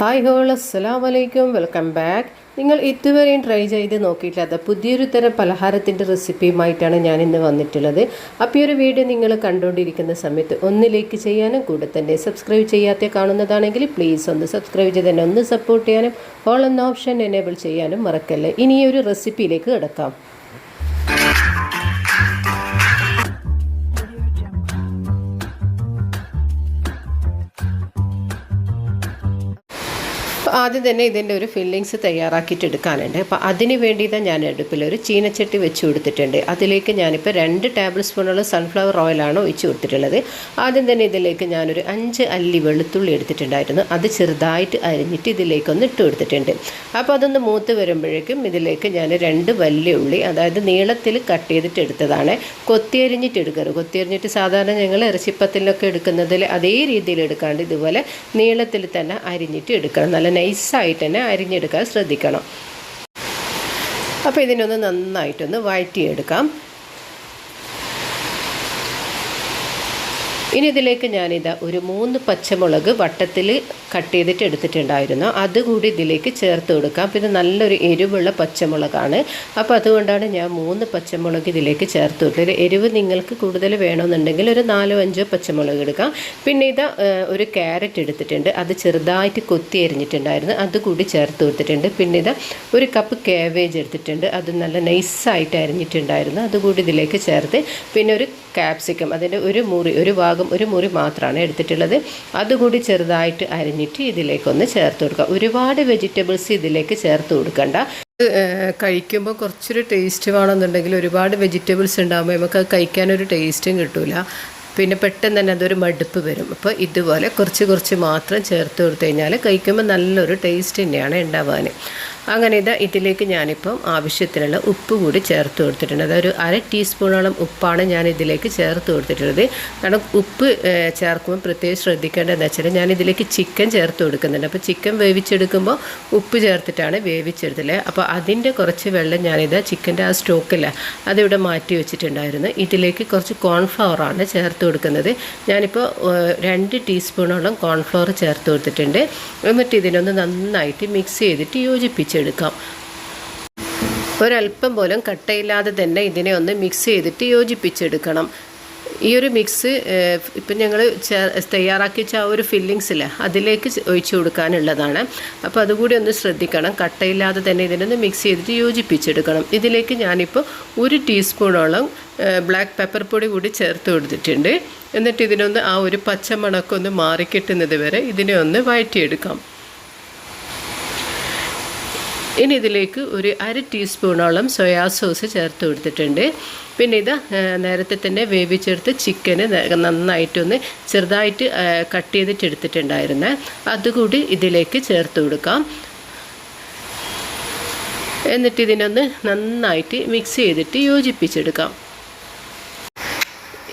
Hi whole അസ്സലാം വലൈക്കും welcome back നിങ്ങൾ ഇതുവരെയും ട്രൈ ചെയ്ത് നോക്കിയിട്ടില്ലാത്ത പുതിയൊരു തരം പലഹാരത്തിന്റെ റെസിപ്പിയുമായിട്ടാണ് ഞാൻ ഇന്ന് വന്നിട്ടുള്ളത്. അപ്പോൾ ഈ ഒരു വീഡിയോ നിങ്ങൾ കണ്ടുകൊണ്ടിരിക്കുന്ന സമയത്ത് ഒന്നിലേക്ക് ചെയ്യാനും കൂടെ തന്നെ സബ്സ്ക്രൈബ് ചെയ്യാത്ത കാണുന്നതാണെങ്കിൽ പ്ലീസ് ഒന്ന് സബ്സ്ക്രൈബ് ചെയ്ത് തന്നെ ഒന്ന് സപ്പോർട്ട് ചെയ്യാനും ഓൾ എന്ന ഓപ്ഷൻ എനേബിൾ ചെയ്യാനും മറക്കല്ലേ. ഇനി ഒരു റെസിപ്പിയിലേക്ക് കിടക്കാം. ആദ്യം തന്നെ ഇതിന്റെ ഒരു ഫില്ലിങ്സ് തയ്യാറാക്കിയിട്ട് എടുക്കാനുണ്ട്. അപ്പോൾ അതിന് വേണ്ടി തന്നെ ഞാൻ അടുപ്പിൽ ഒരു ചീനച്ചട്ടി വെച്ച് കൊടുത്തിട്ടുണ്ട്. അതിലേക്ക് ഞാനിപ്പോൾ രണ്ട് ടേബിൾ സ്പൂണുള്ള സൺഫ്ലവർ ഓയിലാണ് ഒഴിച്ച് കൊടുത്തിട്ടുള്ളത്. ആദ്യം തന്നെ ഇതിലേക്ക് ഞാനൊരു അഞ്ച് അല്ലി വെളുത്തുള്ളി എടുത്തിട്ടുണ്ടായിരുന്നു. അത് ചെറുതായിട്ട് അരിഞ്ഞിട്ട് ഇതിലേക്കൊന്ന് ഇട്ട് കൊടുത്തിട്ടുണ്ട്. അപ്പോൾ അതൊന്ന് മൂത്ത് വരുമ്പോഴേക്കും ഇതിലേക്ക് ഞാൻ രണ്ട് വലിയ ഉള്ളി അതായത് നീളത്തിൽ കട്ട് ചെയ്തിട്ട് എടുത്തതാണ്. കൊത്തിയരിഞ്ഞിട്ട് എടുക്കരുത്. കൊത്തിയരിഞ്ഞിട്ട് സാധാരണ ഞങ്ങൾ ഇറച്ചിപ്പത്തിലൊക്കെ എടുക്കുന്നതിൽ അതേ രീതിയിൽ എടുക്കാണ്ട് ഇതുപോലെ നീളത്തിൽ തന്നെ അരിഞ്ഞിട്ട് എടുക്കണം. നല്ല നൈസായിട്ട് തന്നെ അരിഞ്ഞെടുക്കാൻ ശ്രദ്ധിക്കണം. അപ്പോൾ ഇതിനൊന്ന് നന്നായിട്ടൊന്ന് വഴറ്റിയെടുക്കാം. ഇനി ഇതിലേക്ക് ഞാനിതാ ഒരു മൂന്ന് പച്ചമുളക് വട്ടത്തിൽ കട്ട് ചെയ്തിട്ട് എടുത്തിട്ടുണ്ടായിരുന്നു. അതുകൂടി ഇതിലേക്ക് ചേർത്ത് കൊടുക്കാം. പിന്നെ നല്ലൊരു എരിവുള്ള പച്ചമുളകാണ്. അപ്പോൾ അതുകൊണ്ടാണ് ഞാൻ മൂന്ന് പച്ചമുളക് ഇതിലേക്ക് ചേർത്ത് കൊടുത്തത്. എരിവ് നിങ്ങൾക്ക് കൂടുതൽ വേണമെന്നുണ്ടെങ്കിൽ ഒരു നാലോ അഞ്ചോ പച്ചമുളക് എടുക്കാം. പിന്നെ ഇതാ ഒരു ക്യാരറ്റ് എടുത്തിട്ടുണ്ട്. അത് ചെറുതായിട്ട് കൊത്തി എരിഞ്ഞിട്ടുണ്ടായിരുന്നു അതുകൂടി ചേർത്ത് കൊടുത്തിട്ടുണ്ട്. പിന്നെ ഇതാ ഒരു കപ്പ് കാവേജ് എടുത്തിട്ടുണ്ട്. അത് നല്ല നൈസായിട്ട് അരിഞ്ഞിട്ടുണ്ടായിരുന്നു. അതുകൂടി ഇതിലേക്ക് ചേർത്ത്. പിന്നെ ഒരു ക്യാപ്സിക്കം അതിന്റെ ഒരു മുറി ഒരു ഭാഗം ഒരു മുറി മാത്രമാണ് എടുത്തിട്ടുള്ളത്. അതുകൂടി ചെറുതായിട്ട് അരിഞ്ഞിട്ട് ഇതിലേക്കൊന്ന് ചേർത്ത് കൊടുക്കുക. ഒരുപാട് വെജിറ്റബിൾസ് ഇതിലേക്ക് ചേർത്ത് കൊടുക്കണ്ട. കഴിക്കുമ്പോൾ കുറച്ചൊരു ടേസ്റ്റ് വേണമെന്നുണ്ടെങ്കിൽ ഒരുപാട് വെജിറ്റബിൾസ് ഉണ്ടാകുമ്പോൾ നമുക്ക് കഴിക്കാനൊരു ടേസ്റ്റും കിട്ടില്ല പിന്നെ പെട്ടെന്ന് തന്നെ അതൊരു മടുപ്പ് വരും. അപ്പോൾ ഇതുപോലെ കുറച്ച് കുറച്ച് മാത്രം ചേർത്ത് കൊടുത്തു കഴിഞ്ഞാൽ കഴിക്കുമ്പോൾ നല്ലൊരു ടേസ്റ്റ് തന്നെയാണ് ഉണ്ടാവാൻ അങ്ങനെ ഇത് ഇതിലേക്ക് ഞാനിപ്പം ആവശ്യത്തിനുള്ള ഉപ്പ് കൂടി ചേർത്ത് കൊടുത്തിട്ടുണ്ട്. അതൊരു അര ടീസ്പൂണോളം ഉപ്പാണ് ഞാൻ ഇതിലേക്ക് ചേർത്ത് കൊടുത്തിട്ടുള്ളത്. കാരണം ഉപ്പ് ചേർക്കുമ്പോൾ പ്രത്യേകം ശ്രദ്ധിക്കേണ്ടതെന്ന് വെച്ചാൽ ഞാൻ ഇതിലേക്ക് ചിക്കൻ ചേർത്ത് കൊടുക്കുന്നുണ്ട്. അപ്പോൾ ചിക്കൻ വേവിച്ചെടുക്കുമ്പോൾ ഉപ്പ് ചേർത്തിട്ടാണ് വേവിച്ചെടുത്തത്. അപ്പോൾ അതിന്റെ കുറച്ച് വെള്ളം ഞാനിത് ചിക്കന്റെ ആ സ്റ്റോക്കില്ല അതിവിടെ മാറ്റി വെച്ചിട്ടുണ്ടായിരുന്നു. ഇതിലേക്ക് കുറച്ച് കോൺഫ്ലവറാണ് ചേർത്ത് കൊടുക്കുന്നത്. ഞാനിപ്പോൾ രണ്ട് ടീസ്പൂണോളം കോൺഫ്ലവർ ചേർത്ത് കൊടുത്തിട്ടുണ്ട്. എന്നിട്ട് ഇതിനൊന്ന് നന്നായിട്ട് മിക്സ് ചെയ്തിട്ട് യോജിപ്പിച്ചെടുക്കാം ഒരല്പം പോലും കട്ടയില്ലാതെ തന്നെ ഇതിനെ ഒന്ന് മിക്സ് ചെയ്തിട്ട് യോജിപ്പിച്ചെടുക്കണം. ഈ ഒരു മിക്സ് ഇപ്പം ഞങ്ങൾ തയ്യാറാക്കി വെച്ച ആ ഒരു ഫില്ലിങ്സിൽ അതിലേക്ക് ഒഴിച്ചു കൊടുക്കാനുള്ളതാണ്. അപ്പോൾ അതുകൂടി ഒന്ന് ശ്രദ്ധിക്കണം. കട്ടയില്ലാതെ തന്നെ ഇതിനൊന്ന് മിക്സ് ചെയ്തിട്ട് യോജിപ്പിച്ചെടുക്കണം. ഇതിലേക്ക് ഞാനിപ്പോൾ ഒരു ടീസ്പൂണോളം ബ്ലാക്ക് പെപ്പർ പൊടി കൂടി ചേർത്ത് കൊടുത്തിട്ടുണ്ട്. എന്നിട്ട് ഇതിനൊന്ന് ആ ഒരു പച്ചമണക്കൊന്ന് മാറിക്കിട്ടുന്നത് വരെ ഇതിനെ ഒന്ന് വഴറ്റിയെടുക്കാം. ഇനി ഇതിലേക്ക് ഒരു അര ടീസ്പൂണോളം സോയാ സോസ് ചേർത്ത് കൊടുത്തിട്ടുണ്ട്. പിന്നെ ഇത് നേരത്തെ തന്നെ വേവിച്ചെടുത്ത് ചിക്കന് നന്നായിട്ടൊന്ന് ചെറുതായിട്ട് കട്ട് ചെയ്തിട്ട് എടുത്തിട്ടുണ്ടായിരുന്നേ അതുകൂടി ഇതിലേക്ക് ചേർത്ത് കൊടുക്കാം. എന്നിട്ട് ഇതിനൊന്ന് നന്നായിട്ട് മിക്സ് ചെയ്തിട്ട് യോജിപ്പിച്ചെടുക്കാം.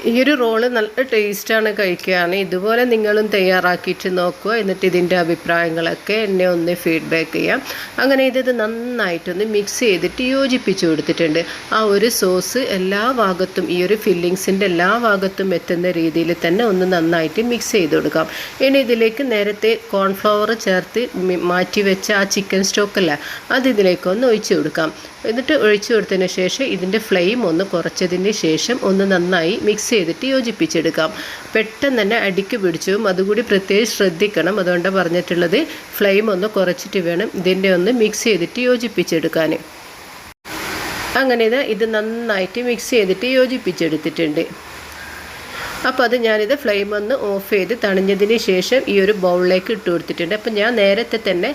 ഈ ഒരു റോൾ നല്ല ടേസ്റ്റാണ് കഴിക്കാൻ ഇതുപോലെ നിങ്ങളും തയ്യാറാക്കിയിട്ട് നോക്കുക. എന്നിട്ട് ഇതിന്റെ അഭിപ്രായങ്ങളൊക്കെ എന്നെ ഒന്ന് ഫീഡ്ബാക്ക് ചെയ്യാം. അങ്ങനെ ഇത് നന്നായിട്ടൊന്ന് മിക്സ് ചെയ്തിട്ട് യോജിപ്പിച്ച് കൊടുത്തിട്ടുണ്ട്. ആ ഒരു സോസ് എല്ലാ ഭാഗത്തും ഈ ഒരു ഫില്ലിങ്സിന്റെ എല്ലാ ഭാഗത്തും എത്തുന്ന രീതിയിൽ തന്നെ ഒന്ന് നന്നായിട്ട് മിക്സ് ചെയ്ത് കൊടുക്കാം. ഇനി ഇതിലേക്ക് നേരത്തെ കോൺഫ്ലവർ ചേർത്ത് മാറ്റി വെച്ച ആ ചിക്കൻ സ്റ്റോക്കല്ല അത് ഇതിലേക്കൊന്ന് ഒഴിച്ചു കൊടുക്കാം. എന്നിട്ട് ഒഴിച്ചു കൊടുത്തതിന് ശേഷം ഇതിന്റെ ഫ്ലെയിം ഒന്ന് കുറച്ചതിന് ശേഷം ഒന്ന് നന്നായി മിക്സ് ചെയ്തിട്ട് യോജിപ്പിച്ചെടുക്കാം. പെട്ടെന്ന് തന്നെ അടിക്ക് പിടിച്ചും. അതുകൂടി പ്രത്യേകം ശ്രദ്ധിക്കണം. അതുകൊണ്ട് പറഞ്ഞിട്ടുള്ളത് ഫ്ലെയിം ഒന്ന് കുറച്ചിട്ട് വേണം ഇതിന്റെ ഒന്ന് മിക്സ് ചെയ്തിട്ട് യോജിപ്പിച്ചെടുക്കാൻ അങ്ങനെ ഇത് നന്നായിട്ട് മിക്സ് ചെയ്തിട്ട് യോജിപ്പിച്ചെടുത്തിട്ടുണ്ട്. അപ്പോൾ അത് ഞാനിത് ഫ്ലെയിം ഒന്ന് ഓഫ് ചെയ്ത് തണിഞ്ഞതിന് ശേഷം ഈ ഒരു ബൗളിലേക്ക് ഇട്ട് കൊടുത്തിട്ടുണ്ട്. അപ്പോൾ ഞാൻ നേരത്തെ തന്നെ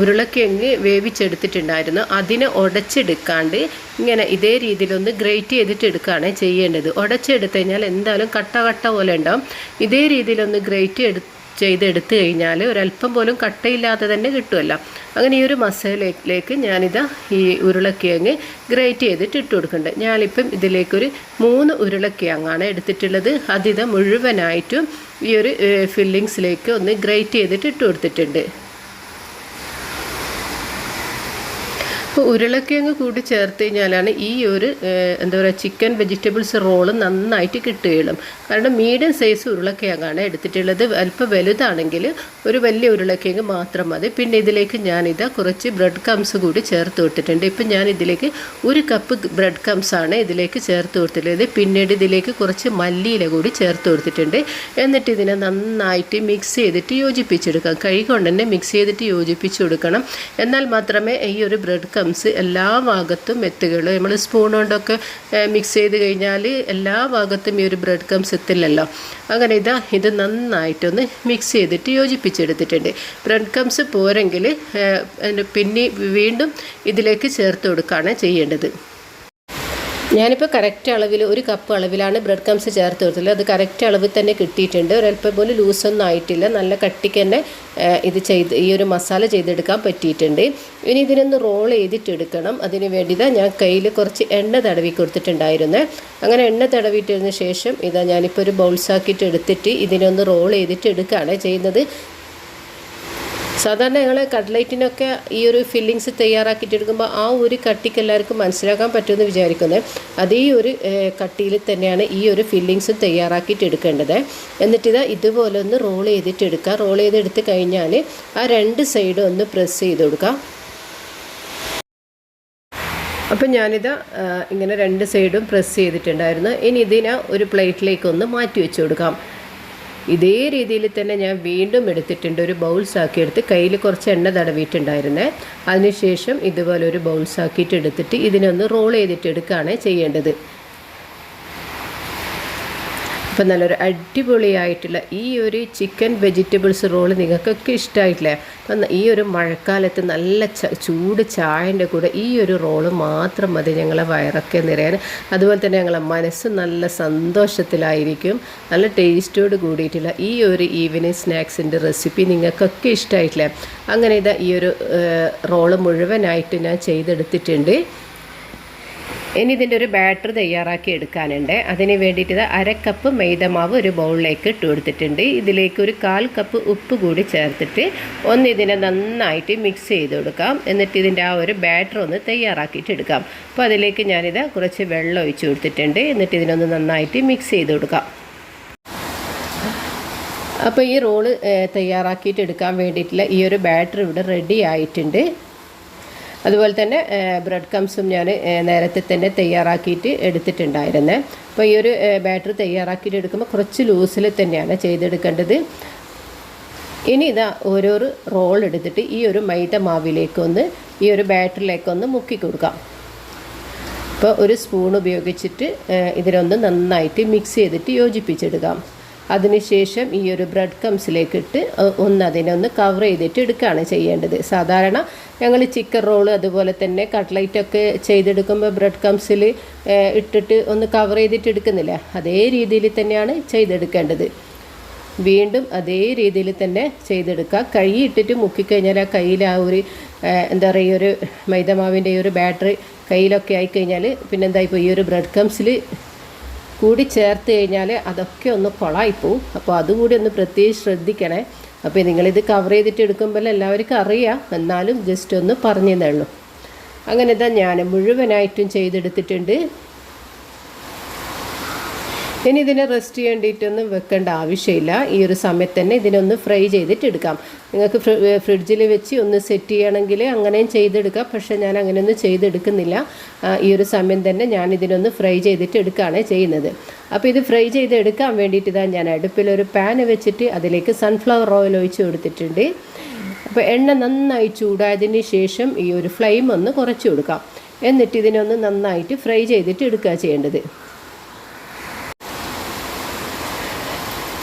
ഉരുളക്കിഴങ്ങ് വേവിച്ചെടുത്തിട്ടുണ്ടായിരുന്നു. അതിനെ ഉടച്ചെടുക്കാണ്ട് ഇങ്ങനെ ഇതേ രീതിയിലൊന്ന് ഗ്രേറ്റ് ചെയ്തിട്ട് എടുക്കുകയാണ് ചെയ്യേണ്ടത്. ഉടച്ചെടുത്ത് കഴിഞ്ഞാൽ എന്തായാലും കട്ട കട്ട പോലെ ഉണ്ടാവും. ഇതേ രീതിയിലൊന്ന് ഗ്രേറ്റ് എടുത്ത് ചെയ്തെടുത്തു കഴിഞ്ഞാൽ ഒരല്പം പോലും കട്ടയില്ലാതെ തന്നെ കിട്ടുമല്ലോ അങ്ങനെ ഈ ഒരു മസാലയിലേക്ക് ഞാനിതാ ഈ ഉരുളക്കിഴങ്ങ് ഗ്രേറ്റ് ചെയ്തിട്ട് ഇട്ട് കൊടുക്കുന്നുണ്ട് ഞാനിപ്പം ഇതിലേക്കൊരു മൂന്ന് ഉരുളക്കിഴങ്ങാണ് എടുത്തിട്ടുള്ളത്. അതിത് മുഴുവനായിട്ടും ഈ ഒരു ഫില്ലിങ്സിലേക്ക് ഒന്ന് ഗ്രേറ്റ് ചെയ്തിട്ട് ഇട്ട് കൊടുത്തിട്ടുണ്ട്. അപ്പോൾ ഉരുളക്കിഴങ്ങ് കൂടി ചേർത്ത് കഴിഞ്ഞാലാണ് ഈ ഒരു എന്താ പറയുക ചിക്കൻ വെജിറ്റബിൾസ് റോൾ നന്നായിട്ട് കിട്ടുകയുള്ളൂ. കാരണം മീഡിയം സൈസ് ഉരുളക്കിഴങ്ങാണ് എടുത്തിട്ടുള്ളത്. അല്പം വലുതാണെങ്കിൽ ഒരു വലിയ ഉരുളക്കിഴങ്ങ് മാത്രം മതി. പിന്നെ ഇതിലേക്ക് ഞാനിത് കുറച്ച് ബ്രെഡ് കംസ് കൂടി ചേർത്ത് കൊടുത്തിട്ടുണ്ട്. ഇപ്പം ഞാൻ ഇതിലേക്ക് ഒരു കപ്പ് ബ്രെഡ് കംസ് ആണ് ഇതിലേക്ക് ചേർത്ത് കൊടുത്തിട്ടുള്ളത്. പിന്നീട് ഇതിലേക്ക് കുറച്ച് മല്ലിയില കൂടി ചേർത്ത് കൊടുത്തിട്ടുണ്ട്. എന്നിട്ട് ഇതിനെ നന്നായിട്ട് മിക്സ് ചെയ്തിട്ട് യോജിപ്പിച്ചെടുക്കാം. കൈ തന്നെ മിക്സ് ചെയ്തിട്ട് യോജിപ്പിച്ച് കൊടുക്കണം. എന്നാൽ മാത്രമേ ഈ ഒരു ബ്രെഡ് കംസ് എല്ലാ ഭാഗത്തും എത്തുകയുള്ളൂ. നമ്മൾ സ്പൂൺ കൊണ്ടൊക്കെ മിക്സ് ചെയ്ത് കഴിഞ്ഞാൽ എല്ലാ ഭാഗത്തും ഈ ഒരു ബ്രെഡ് ക്രംസ് എത്തില്ലല്ലോ. അങ്ങനെ ഇതാ ഇത് നന്നായിട്ടൊന്ന് മിക്സ് ചെയ്തിട്ട് യോജിപ്പിച്ചെടുത്തിട്ടുണ്ട്. ബ്രെഡ് ക്രംസ് പോരെങ്കിൽ പിന്നെ വീണ്ടും ഇതിലേക്ക് ചേർത്ത് കൊടുക്കുകയാണ് ചെയ്യേണ്ടത്. ഞാനിപ്പോൾ കറക്റ്റ് അളവിൽ ഒരു കപ്പ് അളവിലാണ് ബ്രെഡ് ക്രംസ് ചേർത്ത് കൊടുത്തത് അത് കറക്റ്റ് അളവിൽ തന്നെ കിട്ടിയിട്ടുണ്ട്. ഒരല്പം പോലും ലൂസൊന്നും ആയിട്ടില്ല. നല്ല കട്ടിക്ക് തന്നെ ഇത് ചെയ്ത് ഈ ഒരു മസാല ചെയ്തെടുക്കാൻ പറ്റിയിട്ടുണ്ട്. ഇനി ഇതിനൊന്ന് റോൾ ചെയ്തിട്ടെടുക്കണം. അതിന് വേണ്ടിതാ ഞാൻ കയ്യിൽ കുറച്ച് എണ്ണ തടവി കൊടുത്തിട്ടുണ്ടായിരുന്നു. അങ്ങനെ എണ്ണ തടവിയിട്ടതിന് ശേഷം ഇതാ ഞാനിപ്പോൾ ഒരു ബൗൾസാക്കിയിട്ട് എടുത്തിട്ട് ഇതിനൊന്ന് റോൾ ചെയ്തിട്ട് എടുക്കുകയാണ് ചെയ്യുന്നത്. സാധാരണ ഞങ്ങൾ കട്ട്ലൈറ്റിനൊക്കെ ഈ ഒരു ഫില്ലിങ്സ് തയ്യാറാക്കിയിട്ടെടുക്കുമ്പോൾ ആ ഒരു കട്ടിക്ക് എല്ലാവർക്കും മനസ്സിലാക്കാൻ പറ്റുമെന്ന് വിചാരിക്കുന്നത് അതേ ഒരു കട്ടിയിൽ തന്നെയാണ് ഈ ഒരു ഫില്ലിങ്സും തയ്യാറാക്കിയിട്ട് എടുക്കേണ്ടത് എന്നിട്ടിത് ഇതുപോലെ ഒന്ന് റോൾ ചെയ്തിട്ട് എടുക്കുക റോൾ ചെയ്തെടുത്ത് കഴിഞ്ഞാൽ ആ രണ്ട് സൈഡും ഒന്ന് പ്രസ് ചെയ്ത് കൊടുക്കുക. അപ്പം ഞാനിത് ഇങ്ങനെ രണ്ട് സൈഡും പ്രസ് ചെയ്തിട്ടുണ്ടായിരുന്നു. ഇനി ഇതിനെ ഒരു പ്ലേറ്റിലേക്കൊന്ന് മാറ്റി വെച്ച് കൊടുക്കാം. ഇതേ രീതിയിൽ തന്നെ ഞാൻ വീണ്ടും എടുത്തിട്ടുണ്ട്. ഒരു ബൗൾസ് ആക്കി എടുത്ത് കയ്യിൽ കുറച്ച് എണ്ണ തടവിയിട്ടുണ്ടായിരുന്നേ. അതിനുശേഷം ഇതുപോലെ ഒരു ബൗൾസ് ആക്കിയിട്ട് എടുത്തിട്ട് ഇതിനൊന്ന് റോൾ ചെയ്തിട്ട് എടുക്കുകയാണ് ചെയ്യേണ്ടത്. അപ്പം നല്ലൊരു അടിപൊളിയായിട്ടുള്ള ഈ ഒരു ചിക്കൻ വെജിറ്റബിൾസ് റോൾ നിങ്ങൾക്കൊക്കെ ഇഷ്ടമായിട്ടില്ലേ അപ്പം ഈ ഒരു മഴക്കാലത്ത് നല്ല ചൂട് ചായന്റെ കൂടെ ഈ ഒരു റോൾ മാത്രം മതി ഞങ്ങളെ വയറൊക്കെ നിറയാൻ. അതുപോലെ തന്നെ ഞങ്ങളെ മനസ്സ് നല്ല സന്തോഷത്തിലായിരിക്കും. നല്ല ടേസ്റ്റോട് കൂടിയിട്ടുള്ള ഈ ഒരു ഈവനിങ് സ്നാക്സിന്റെ റെസിപ്പി നിങ്ങൾക്കൊക്കെ ഇഷ്ടമായിട്ടില്ലേ അങ്ങനെ ഇതാ ഈ ഒരു റോൾ മുഴുവനായിട്ട് ഞാൻ ചെയ്തെടുത്തിട്ടുണ്ട്. ഇനി ഇതിന്റെ ഒരു ബാറ്റർ തയ്യാറാക്കി എടുക്കാനുണ്ട്. അതിന് വേണ്ടിയിട്ട് ഇത് അര കപ്പ് മൈദമാവ് ഒരു ബൗളിലേക്ക് ഇട്ട് കൊടുത്തിട്ടുണ്ട്. ഇതിലേക്ക് ഒരു കാൽ കപ്പ് ഉപ്പ് കൂടി ചേർത്തിട്ട് ഒന്ന് ഇതിനെ നന്നായിട്ട് മിക്സ് ചെയ്ത് കൊടുക്കാം. എന്നിട്ട് ഇതിന്റെ ആ ഒരു ബാറ്റർ ഒന്ന് തയ്യാറാക്കിയിട്ട് എടുക്കാം. അപ്പോൾ അതിലേക്ക് ഞാനിത് കുറച്ച് വെള്ളം ഒഴിച്ച് കൊടുത്തിട്ടുണ്ട്. എന്നിട്ട് ഇതിനൊന്ന് നന്നായിട്ട് മിക്സ് ചെയ്ത് കൊടുക്കാം. അപ്പോൾ ഈ റോൾ തയ്യാറാക്കിയിട്ട് എടുക്കാൻ വേണ്ടിയിട്ടുള്ള ഈ ഒരു ബാറ്റർ ഇവിടെ റെഡി ആയിട്ടുണ്ട്. അതുപോലെ തന്നെ ബ്രെഡ് കംസും ഞാൻ നേരത്തെ തന്നെ തയ്യാറാക്കിയിട്ട് എടുത്തിട്ടുണ്ടായിരുന്നേ. അപ്പോൾ ഈ ഒരു ബാറ്റർ തയ്യാറാക്കിയിട്ട് എടുക്കുമ്പോൾ കുറച്ച് ലൂസിൽ തന്നെയാണ് ചെയ്തെടുക്കേണ്ടത്. ഇനി ഇതാ ഓരോരോ റോൾ എടുത്തിട്ട് ഈ ഒരു മൈദ മാവിലേക്കൊന്ന് ഈ ഒരു ബാറ്ററിലേക്കൊന്ന് മുക്കി കൊടുക്കാം. അപ്പോൾ ഒരു സ്പൂൺ ഉപയോഗിച്ചിട്ട് ഇതിനൊന്ന് നന്നായിട്ട് മിക്സ് ചെയ്തിട്ട് യോജിപ്പിച്ചെടുക്കാം. അതിനുശേഷം ഈ ഒരു ബ്രെഡ് കംസിലേക്ക് ഇട്ട് ഒന്ന് അതിനെ ഒന്ന് കവർ ചെയ്തിട്ട് എടുക്കുകയാണ് ചെയ്യേണ്ടത്. സാധാരണ ഞങ്ങൾ ചിക്കൻ റോൾ അതുപോലെ തന്നെ കട്ട്ലൈറ്റ് ഒക്കെ ചെയ്തെടുക്കുമ്പോൾ ബ്രെഡ് കംസിൽ ഇട്ടിട്ട് ഒന്ന് കവർ ചെയ്തിട്ട് എടുക്കുന്നില്ല. അതേ രീതിയിൽ തന്നെയാണ് ചെയ്തെടുക്കേണ്ടത്. വീണ്ടും അതേ രീതിയിൽ തന്നെ ചെയ്തെടുക്കുക. കൈ ഇട്ടിട്ട് മുക്കിക്കഴിഞ്ഞാൽ ആ കയ്യിൽ ആ ഒരു എന്താ പറയുക ഈ ഒരു മൈദമാവിന്റെ ഈ ഒരു ബാറ്ററി കയ്യിലൊക്കെ ആയിക്കഴിഞ്ഞാൽ പിന്നെന്താ ഇപ്പോൾ ഈ ഒരു ബ്രെഡ് കംസിൽ കൂടി ചേർത്ത് കഴിഞ്ഞാൽ അതൊക്കെ ഒന്ന് കൊളായിപ്പോവും അപ്പോൾ അതുകൂടി ഒന്ന് പ്രത്യേകിച്ച് ശ്രദ്ധിക്കണേ. അപ്പോൾ നിങ്ങളിത് കവർ ചെയ്തിട്ട് എടുക്കുമ്പോൾ എല്ലാവർക്കും അറിയാം. എന്നാലും ജസ്റ്റ് ഒന്ന് പറഞ്ഞു ഉള്ളൂ. അങ്ങനെ ഇതാ ഞാൻ മുഴുവനായിട്ടും ചെയ്തെടുത്തിട്ടുണ്ട്. ഇനി ഇതിനെ റെസ്റ്റ് ചെയ്യേണ്ടിയിട്ടൊന്നും വെക്കേണ്ട ആവശ്യമില്ല. ഈ ഒരു സമയത്ത് തന്നെ ഇതിനൊന്ന് ഫ്രൈ ചെയ്തിട്ട് എടുക്കാം. നിങ്ങൾക്ക് ഫ്രിഡ്ജിൽ വെച്ച് ഒന്ന് സെറ്റ് ചെയ്യണമെങ്കിൽ അങ്ങനെയും ചെയ്തെടുക്കാം. പക്ഷേ ഞാൻ അങ്ങനെയൊന്നും ചെയ്തെടുക്കുന്നില്ല. ഈ ഒരു സമയം തന്നെ ഞാൻ ഇതിനൊന്ന് ഫ്രൈ ചെയ്തിട്ട് എടുക്കുകയാണ് ചെയ്യുന്നത്. അപ്പോൾ ഇത് ഫ്രൈ ചെയ്ത് എടുക്കാൻ വേണ്ടിയിട്ട് ഇതാ ഞാൻ അടുപ്പിലൊരു പാൻ വെച്ചിട്ട് അതിലേക്ക് സൺഫ്ലവർ ഓയിൽ ഒഴിച്ച് കൊടുത്തിട്ടുണ്ട്. അപ്പോൾ എണ്ണ നന്നായി ചൂടായതിന് ശേഷം ഈ ഒരു ഫ്ലെയിം ഒന്ന് കുറച്ച് കൊടുക്കാം. എന്നിട്ട് ഇതിനൊന്ന് നന്നായിട്ട് ഫ്രൈ ചെയ്തിട്ട് എടുക്കുക ചെയ്യേണ്ടത്.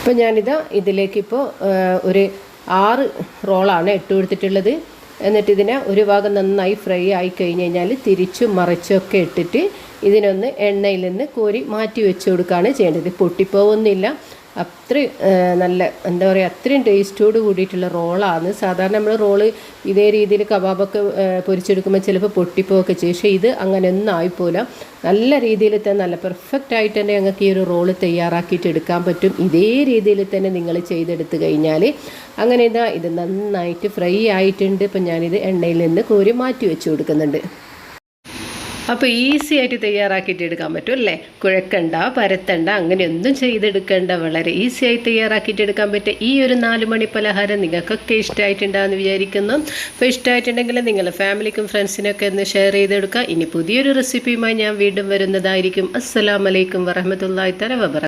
ഇപ്പം ഞാനിത് ഇതിലേക്കിപ്പോൾ ഒരു ആറ് റോളാണ് ഇട്ട് കൊടുത്തിട്ടുള്ളത്. എന്നിട്ട് ഇതിനെ ഒരു ഭാഗം നന്നായി ഫ്രൈ ആയി കഴിഞ്ഞ് കഴിഞ്ഞാൽ തിരിച്ചും മറിച്ചൊക്കെ ഇട്ടിട്ട് ഇതിനൊന്ന് എണ്ണയിൽ നിന്ന് കോരി മാറ്റി വെച്ച് കൊടുക്കുകയാണ് ചെയ്യേണ്ടത്. പൊട്ടിപ്പോവുന്നില്ല. അത്രയും ആ, നല്ല എന്താ പറയുക അത്രയും ടേസ്റ്റോട് കൂടിയിട്ടുള്ള റോളാണ്. സാധാരണ നമ്മൾ റോൾ ഇതേ രീതിയിൽ കബാബൊക്കെ പൊരിച്ചെടുക്കുമ്പോൾ ചിലപ്പോൾ പൊട്ടിപ്പോവൊക്കെ ചെയ്യും. പക്ഷേ ഇത് അങ്ങനെ ഒന്നും ആയിപ്പോല നല്ല രീതിയിൽ തന്നെ നല്ല പെർഫെക്റ്റ് ആയിട്ട് തന്നെ ഞങ്ങൾക്ക് ഈ ഒരു റോൾ തയ്യാറാക്കിയിട്ട് എടുക്കാൻ പറ്റും. ഇതേ രീതിയിൽ തന്നെ നിങ്ങൾ ചെയ്തെടുത്ത് കഴിഞ്ഞാൽ അങ്ങനെ ഇതാ ഇത് നന്നായിട്ട് ഫ്രൈ ആയിട്ടുണ്ട്. ഇപ്പം ഞാനിത് എണ്ണയിൽ നിന്ന് കോരി മാറ്റി വെച്ച് കൊടുക്കുന്നുണ്ട്. അപ്പോൾ ഈസി ആയിട്ട് തയ്യാറാക്കിയിട്ട് എടുക്കാൻ പറ്റും അല്ലേ? കുഴക്കണ്ട പരത്തണ്ട അങ്ങനെയൊന്നും ചെയ്തെടുക്കേണ്ട. വളരെ ഈസി ആയി തയ്യാറാക്കിയിട്ട് എടുക്കാൻ പറ്റും ഈ ഒരു നാല് മണി പലഹാരം നിങ്ങൾക്കൊക്കെ ഇഷ്ടമായിട്ടുണ്ടാകുമെന്ന് വിചാരിക്കുന്നു. അപ്പോൾ ഇഷ്ടമായിട്ടുണ്ടെങ്കിൽ നിങ്ങൾ ഫാമിലിക്കും ഫ്രണ്ട്സിനൊക്കെ ഒന്ന് ഷെയർ ചെയ്തെടുക്കുക. ഇനി പുതിയൊരു റെസിപ്പിയുമായി ഞാൻ വീണ്ടും വരുന്നതായിരിക്കും. അസ്സലാമലൈക്കും വറഹമത്തല്ലാ തല വബറ